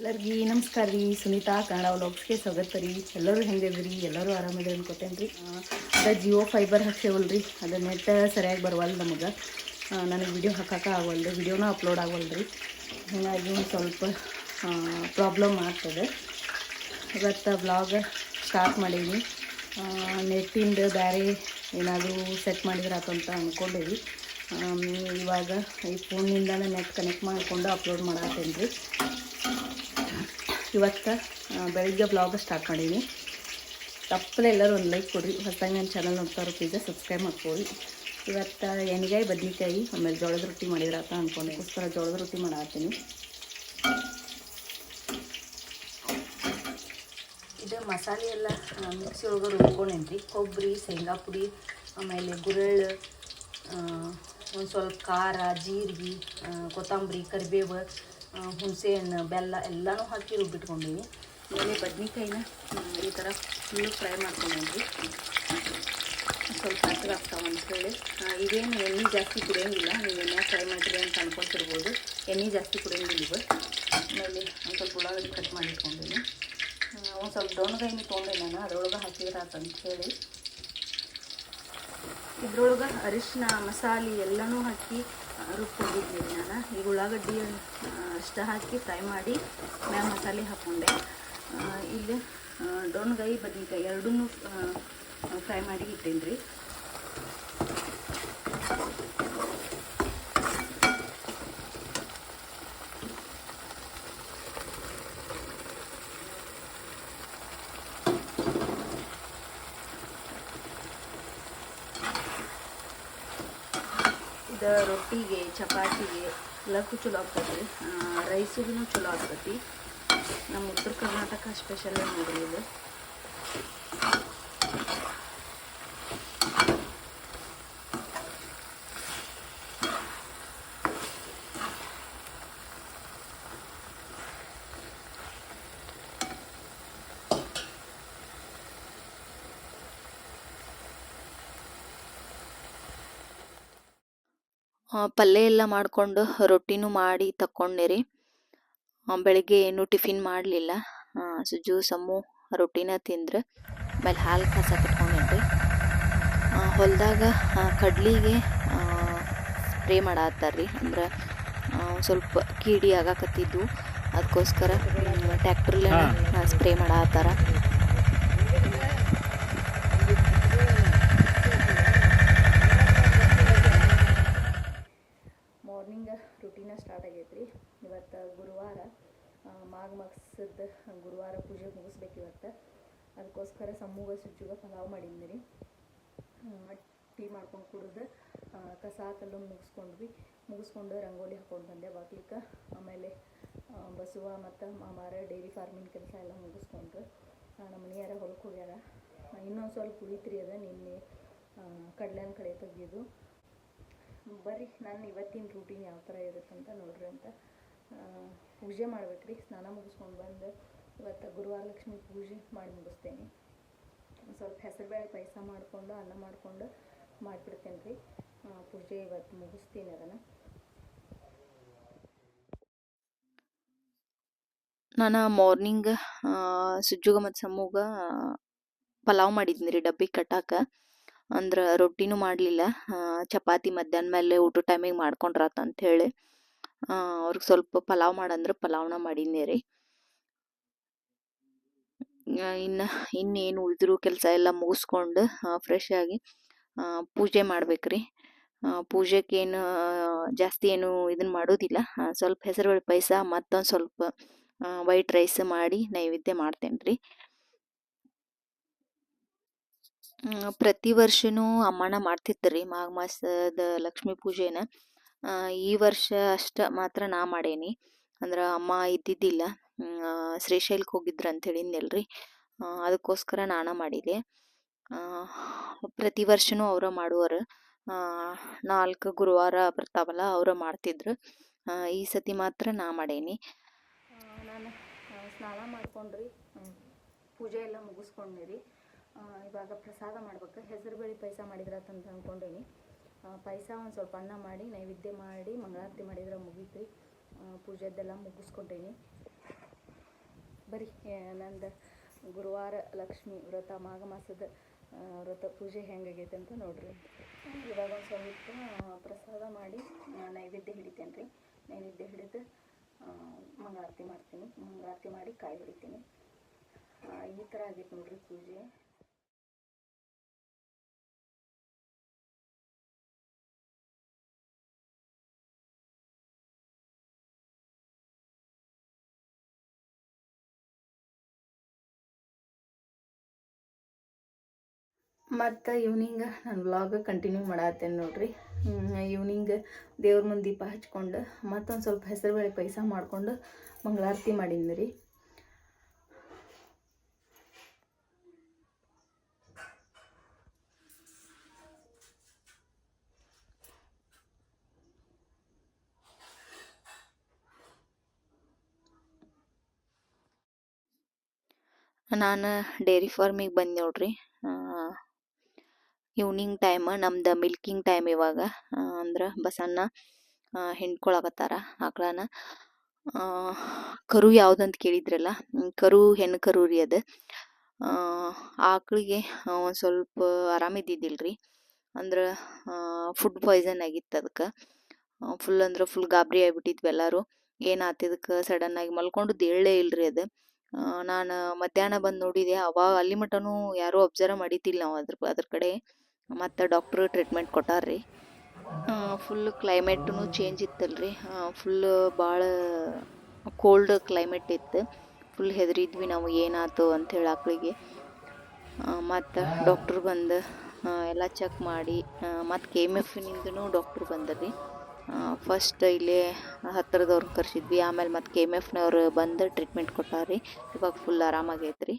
ಎಲ್ಲರಿಗೂ ನಮಸ್ಕಾರ ರೀ. ಸುನೀತಾ, ಕನ್ನಡ ವ್ಲಾಗ್ಸ್ಗೆ ಸ್ವಾಗತ ರೀ. ಎಲ್ಲರೂ ಹೆಂಗಿದ್ರಿ? ಎಲ್ಲರೂ ಆರಾಮಿದೆ ಅನ್ಕೋತೇನೆ ರೀ. ಅದ ಜಿಯೋ ಫೈಬರ್ ಹಾಕ್ಸೇವಲ್ರಿ ಅದು ನೆಟ್ ಸರಿಯಾಗಿ ಬರವಲ್ಲ ನಮಗೆ. ನನಗೆ ವಿಡಿಯೋ ಹಾಕಕ್ಕೆ ರೀ ವಿಡಿಯೋನ ಅಪ್ಲೋಡ್ ಆಗವಲ್ರಿ ಹೀಗಾಗಿ ಒಂದು ಸ್ವಲ್ಪ ಪ್ರಾಬ್ಲಮ್ ಆಗ್ತದೆ. ಇವತ್ತು ಬ್ಲಾಗ್ ಸ್ಟಾರ್ಟ್ ಮಾಡೀನಿ. ನೆಟ್ಟಿಂದ ಬೇರೆ ಏನಾದರೂ ಸೆಟ್ ಮಾಡಿದ್ರೆ ಅಂತ ಅಂದ್ಕೊಂಡೇವಿ ಇವಾಗ ಈ ಫೋನಿಂದಲೇ ನೆಟ್ ಕನೆಕ್ಟ್ ಮಾಡಿಕೊಂಡು ಅಪ್ಲೋಡ್ ಮಾಡತ್ತೇನೆ ಇವತ್ತು ಬೆಳಿಗ್ಗೆ ಬ್ಲಾಗ್ ಸ್ಟಾರ್ಟ್ ಮಾಡೀನಿ. ತಪ್ಪದೆ ಎಲ್ಲರೂ ಒಂದು ಲೈಕ್ ಕೊಡ್ರಿ. ಹೊಸದಾಗಿ ನನ್ನ ಚಾನಲ್ ನೋಡ್ತಾರೋ ಪ್ಲೀಸ್ ಸಬ್ಸ್ಕ್ರೈಬ್ ಮಾಡ್ಕೊಳ್ಳಿ. ಇವತ್ತು ಎಣ್ಗಾಯಿ, ಬದ್ನಿಕಾಯಿ, ಆಮೇಲೆ ಜೋಳದ ರೊಟ್ಟಿ ಮಾಡಿದ್ರಾತ ಅಂದ್ಕೊಂಡೆ ಅದಕ್ಕೋಸ್ಕರ ಜೋಳದ ರೊಟ್ಟಿ ಮಾಡತ್ತೀನಿ ಇದು ಮಸಾಲೆ ಎಲ್ಲ ಮಿಕ್ಸಿ ಒಳಗೆ ರುಬ್ಕೊಂಡೇನಿ ರೀ ಕೊಬ್ಬರಿ ಶೇಂಗಾ ಪುಡಿ, ಆಮೇಲೆ ಗುರಳ್ ಒಂದು ಸ್ವಲ್ಪ ಖಾರ, ಜೀರಿಗೆ ಕೊತ್ತಂಬರಿ, ಕರಿಬೇವು ಆ, ಹುಣಸೆಹಣ್ಣು ಬೆಲ್ಲ ಎಲ್ಲನೂ ಹಾಕಿ ರುಬ್ಬಿಟ್ಕೊಂಡೀನಿ. ಆಮೇಲೆ ಬದ್ನಿಕಾಯಿನ ಈ ಥರ ಫುಲ್ಲು ಫ್ರೈ ಮಾಡ್ಕೊಂಡ್ರಿ ಸ್ವಲ್ಪ ಹತ್ತಿರ ಆಗ್ತಾವ ಅಂತೇಳಿ ಇದೇನು ಎಣ್ಣೆ ಜಾಸ್ತಿ ಕುಡಿಯೋಂಗಿಲ್ಲ. ನೀವು ಎಣ್ಣೆ ಫ್ರೈ ಮಾಡಿರಿ ಅಂತ ಅನ್ಕೊತಿರ್ಬೋದು. ಎಣ್ಣೆ ಜಾಸ್ತಿ ಕುಡಿಯೋಂಗಿಲ್ಲ ಇವು ಆಮೇಲೆ ಒಂದು ಸ್ವಲ್ಪ ಉಳ್ಳಾಗಡ್ಡಿ ಕಟ್ ಮಾಡಿಟ್ಕೊಂಡೀನಿ. ಒಂದು ಸ್ವಲ್ಪ ಡೊಣಗಾಯಿನಿ ತೊಗೊಂಡೆ ನಾನು. ಅದ್ರೊಳಗೆ ಹಾಕಿದ್ರೆ ಅಂತ ಹೇಳಿ. ಇದ್ರೊಳಗೆ ಅರಿಶಿನ ಮಸಾಲೆ ಎಲ್ಲನೂ ಹಾಕಿ ರುಬ್ಕೊಂಡಿದ್ದೀನಿ ನಾನು ಈಗ ಉಳ್ಳಾಗಡ್ಡಿ ಅಷ್ಟು ಹಾಕಿ ಫ್ರೈ ಮಾಡಿ ಮ್ಯಾ ಮಸಾಲೆ ಹಾಕ್ಕೊಂಡೆ ಇಲ್ಲಿ ಡೊಣ್ಗಾಯಿ ಬದನೆಕಾಯಿ ಎರಡೂ ಫ್ರೈ ಮಾಡಿ ಇಟ್ಟೇನಿ ರೀ ಇದು ರೊಟ್ಟಿಗೆ, ಚಪಾತಿಗೆ ಎಲ್ಲಕ್ಕೂ ಚಲೋ ಆಗ್ತೈತಿ ರೈಸಿಗೂ ಚಲೋ ಆಗ್ತೈತಿ ನಮ್ಮ ಉತ್ತರ ಕರ್ನಾಟಕ ಸ್ಪೆಷಲ್ ನೋಡ್ರಿ ಇದು ಪಲ್ಯ ಎಲ್ಲ ಮಾಡಿಕೊಂಡು ರೊಟ್ಟಿನೂ ಮಾಡಿ ತಕ್ಕೊಂಡೆ ರೀ ಆ, ಬೆಳಿಗ್ಗೆ ಏನು ಟಿಫಿನ್ ಮಾಡಲಿಲ್ಲ. ಸೊ ಜ್ಯೂಸಮ್ಮು ರೊಟ್ಟಿನ ತಿಂದ್ರೆ. ಆಮೇಲೆ ಹಾಲು ಕಸ ಕಟ್ಕೊಂಡಿದ್ದೆ ಹೊಲದಾಗ ಕಡ್ಲಿಗೆ ಸ್ಪ್ರೇ ಮಾಡತ್ತಾರ್ರಿ. ಅಂದ್ರೆ ಸ್ವಲ್ಪ ಕೀಡಿ ಆಗಾಕತ್ತಿದ್ದು ಅದಕ್ಕೋಸ್ಕರ ಟ್ಯಾಕ್ಟ್ರಲ್ಲೇ ಸ್ಪ್ರೇ ಮಾಡತ್ತಾರ ಮಾರ್ನಿಂಗ್ ರುಟೀನ ಸ್ಟಾರ್ಟ್ ಆಗೈತೆ ರೀ ಇವತ್ತು ಗುರುವಾರ ಆ, ಮಾಘ ಮಾಸದ ಗುರುವಾರ ಪೂಜೆ ಮುಗಿಸ್ಬೇಕು ಇವತ್ತು. ಅದಕ್ಕೋಸ್ಕರ ಸಮೂಹ ಸುಜ್ಜುಗ ಪಲಾವ್ ಮಾಡಿದ್ನಿ ಟೀ ಮಾಡ್ಕೊಂಡು ಕುಡಿದು ಕಸ ಕಲ್ಲು ಮುಗಿಸ್ಕೊಂಡ್ವಿ. ಮುಗಿಸ್ಕೊಂಡು ರಂಗೋಲಿ ಹಾಕ್ಕೊಂಡು ಬಂದೆ ಬಾಗ್ಲಿಕ್ಕೆ. ಆಮೇಲೆ ಬಸುವ ಮತ್ತು ಮಾಮಾರ ಡೈರಿ ಫಾರ್ಮಿಂಗ್ ಕೆಲಸ ಎಲ್ಲ ಮುಗಿಸ್ಕೊಂಡ್ರು ಆ, ನಮ್ಮ ಮನೆಯಾರ ಹೊಲಕ್ಕೆ ಹೋಗ್ಯಾರ. ಇನ್ನೊಂದು ಸ್ವಲ್ಪ ಉಳಿತ್ರಿ ಅದ ನಿನ್ನೆ ಕಡ್ಲೆನ ಕಡೆ ತೆಗೆದು ಬರ್ರಿ ನಾನು ಇವತ್ತಿನ ರೂಟೀನ್ ಯಾವ ಥರ ಇರುತ್ತಂತ ನೋಡ್ರಿ ಅಂತ. ಪೂಜೆ ಮಾಡ್ಬೇಕ್ರಿ. ಸ್ನಾನ ಮುಗಿಸ್ಕೊಂಡು ಬಂದು ಇವತ್ತು ಗುರುವಾರ ಲಕ್ಷ್ಮಿ ಪೂಜೆ ಮಾಡಿ ಮುಗಿಸ್ತೇನೆ. ಸ್ವಲ್ಪ ಹೆಸರುಬೇಳೆ ಪಾಯಸ ಮಾಡಿಕೊಂಡು, ಅನ್ನ ಮಾಡಿಕೊಂಡು ಮಾಡಿಬಿಡ್ತೇನೆ ರೀ ಪೂಜೆ ಇವತ್ತು ಮುಗಿಸ್ತೀನಿ ಅದನ್ನು. ನಾನು ಮಾರ್ನಿಂಗ್ ಸುಜ್ಜುಗ ಮತ್ತು ಸಮ್ಮುಗ ಪಲಾವ್ ಮಾಡಿದ್ನಿ ರೀ ಡಬ್ಬಿಗೆ ಕಟ್ಟಾಕ. ಅಂದ್ರೆ ರೊಟ್ಟಿನೂ ಮಾಡಲಿಲ್ಲ. ಚಪಾತಿ ಮಧ್ಯಾಹ್ನ ಮೇಲೆ ಊಟ ಟೈಮಿಗೆ ಮಾಡ್ಕೊಂಡ್ರಾತ ಅಂಥೇಳಿ ಅವ್ರಿಗೆ ಸ್ವಲ್ಪ ಪಲಾವ್ ಮಾಡಂದ್ರೆ ಪಲಾವ್ನ ಮಾಡಿದ್ದೆ ರೀ. ಇನ್ನು, ಇನ್ನೇನು ಉಳಿದ್ರು ಕೆಲಸ ಎಲ್ಲ ಮುಗಿಸ್ಕೊಂಡು ಫ್ರೆಶ್ ಆಗಿ ಪೂಜೆ ಮಾಡ್ಬೇಕ್ರಿ ಪೂಜೆಗೇನು ಜಾಸ್ತಿ ಏನು ಇದನ್ನ ಮಾಡೋದಿಲ್ಲ. ಸ್ವಲ್ಪ ಹೆಸರುಬೇಳೆ ಪಾಯಸ, ಮತ್ತೊಂದು ಸ್ವಲ್ಪ ವೈಟ್ ರೈಸ್ ಮಾಡಿ ನೈವೇದ್ಯ ಮಾಡ್ತೇನೆ ರೀ. ಪ್ರತಿ ವರ್ಷನೂ ಅಮ್ಮನ ಮಾಡ್ತಿರ್ತಾರೆ ಮಾಘ ಮಾಸದ ಲಕ್ಷ್ಮೀ ಪೂಜೆನ. ಈ ವರ್ಷ ಅಷ್ಟ ಮಾತ್ರ ನಾ ಮಾಡೇನಿ. ಅಂದ್ರೆ ಅಮ್ಮ ಇದ್ದಿದ್ದಿಲ್ಲ. ಶ್ರೀಶೈಲಕ್ಕೆ ಹೋಗಿದ್ರು ಅಂತ ಹೇಳಿದ್ನಲ್ರಿ ಅದಕ್ಕೋಸ್ಕರ ನಾನು ಮಾಡಿದೆ. ಪ್ರತಿ ವರ್ಷನೂ ಅವರ ಮಾಡುವರು ನಾಲ್ಕು ಗುರುವಾರ ಬರ್ತಾವಲ್ಲ ಅವರ ಮಾಡ್ತಿದ್ರು. ಈ ಸತಿ ಮಾತ್ರ ನಾ ಮಾಡೇನಿ. ನಾನು ಸ್ನಾನ ಮಾಡ್ಕೊಂಡ್ರಿ. ಪೂಜೆ ಎಲ್ಲ ಮುಗಿಸ್ಕೊಂಡ್ರಿ ಇವಾಗ ಪ್ರಸಾದ ಮಾಡ್ಬೇಕು. ಹೆಸರುಬೇಳೆ ಪಾಯಸ ಮಾಡಿದ್ರಾತಂತ ಅಂದ್ಕೊಂಡೇನಿ ಪಾಯಸ ಒಂದು ಸ್ವಲ್ಪ ಅನ್ನ ಮಾಡಿ, ನೈವೇದ್ಯ ಮಾಡಿ, ಮಂಗಳಾರತಿ ಮಾಡಿದ್ರೆ ಮುಗೀತು ರೀ ಪೂಜೆದೆಲ್ಲ ಮುಗಿಸ್ಕೊಂಡೇನಿ ಬರೀ ನಂದು ಗುರುವಾರ ಲಕ್ಷ್ಮಿ ವ್ರತ, ಮಾಘ ಮಾಸದ ವ್ರತ ಪೂಜೆ ಹೆಂಗಾಗೈತೆ ಅಂತ ನೋಡ್ರಿ. ಇವಾಗ ಒಂದು ಸ್ವಲ್ಪ ಪ್ರಸಾದ ಮಾಡಿ ನೈವೇದ್ಯ ಹಿಡಿತೇನೆ ರೀ ನೈವೇದ್ಯ ಹಿಡಿದು ಮಂಗಳಾರತಿ ಮಾಡ್ತೀನಿ. ಮಂಗಳಾರತಿ ಮಾಡಿ ಕಾಯಿ ಹಿಡಿತೀನಿ. ಈ ಥರ ಆಗೈತೆ ನೋಡ್ರಿ ಪೂಜೆ. ಮತ್ತು ಈವ್ನಿಂಗ್ ನಾನು ವ್ಲಾಗ್ ಕಂಟಿನ್ಯೂ ಮಾಡತ್ತೇನೆ ನೋಡ್ರಿ. ಈವ್ನಿಂಗ್ ದೇವ್ರ ಮುಂದೆ ದೀಪ ಹಚ್ಕೊಂಡು ಮತ್ತೊಂದು ಸ್ವಲ್ಪ ಹೆಸರುಬೇಳೆ ಪೈಸ ಮಾಡ್ಕೊಂಡು ಮಂಗಳಾರತಿ ಮಾಡೀನಿ ರೀ ನಾನು ಡೈರಿ ಫಾರ್ಮಿಗೆ ಬಂದೆ ನೋಡ್ರಿ. ಈವ್ನಿಂಗ್ ಟೈಮ್ ನಮ್ದು ಮಿಲ್ಕಿಂಗ್ ಟೈಮ್ ಇವಾಗ. ಅಂದ್ರೆ ಬಸನ್ನ ಹಿಂಡ್ಕೊಳಕತ್ತಾರ ಆಕಳನ. ಕರು ಯಾವ್ದಂತ ಕೇಳಿದ್ರಲ್ಲ, ಕರು, ಹೆಣ್ಣು ಕರು ರೀ ಅದು. ಆಕಳಿಗೆ ಒಂದು ಸ್ವಲ್ಪ ಆರಾಮಿದ್ದಿದ್ದಿಲ್ರಿ ಅಂದ್ರೆ ಫುಡ್ ಪಾಯ್ಸನ್ ಆಗಿತ್ತು ಅದಕ್ಕೆ ಫುಲ್ ಅಂದ್ರೆ ಫುಲ್ ಗಾಬರಿ ಆಗಿಬಿಟ್ಟಿದ್ವಿ ಎಲ್ಲರೂ. ಏನು ಆತಿದಕ್ಕೆ ಸಡನ್ನಾಗಿ ಆಗಿ ಮಲ್ಕೊಂಡು ಏಳೇ ಇಲ್ರಿ ಅದು. ನಾನು ಮಧ್ಯಾಹ್ನ ಬಂದು ನೋಡಿದೆ, ಅವಾಗ ಅಲ್ಲಿ ಮಟನೂ ಯಾರೂ ಅಬ್ಸರ್ವ್ ಮಾಡಿದ್ದಿಲ್ಲ ನಾವು ಅದ್ರ ಅದ್ರ ಕಡೆ. ಮತ್ತು ಡಾಕ್ಟ್ರು ಟ್ರೀಟ್ಮೆಂಟ್ ಕೊಟ್ಟಾರ್ರಿ. ಫುಲ್ ಕ್ಲೈಮೇಟೂ ಚೇಂಜ್ ಇತ್ತಲ್ರಿ. ಫುಲ್ ಭಾಳ ಕೋಲ್ಡ್ ಕ್ಲೈಮೇಟ್ ಇತ್ತು. ಫುಲ್ ಹೆದರಿದ್ವಿ ನಾವು ಏನಾಯ್ತು ಅಂಥೇಳಿ ಆಕಳಿಗೆ. ಮತ್ತು ಡಾಕ್ಟ್ರು ಬಂದು ಎಲ್ಲ ಚೆಕ್ ಮಾಡಿ ಮತ್ತು ಕೆ ಎಂ ಎಫ್ನಿಂದನೂ ಡಾಕ್ಟ್ರು ಬಂದರಿ ಫಸ್ಟ್ ಇಲ್ಲೇ ಹತ್ತಿರದವ್ರನ್ನ ಕರ್ಸಿದ್ವಿ. ಆಮೇಲೆ ಮತ್ತು ಕೆ ಎಂ ಎಫ್ನವ್ರು ಬಂದು ಟ್ರೀಟ್ಮೆಂಟ್ ಕೊಟ್ಟಾರಿ ಇವಾಗ ಫುಲ್ ಆರಾಮಾಗೈತೆ ರೀ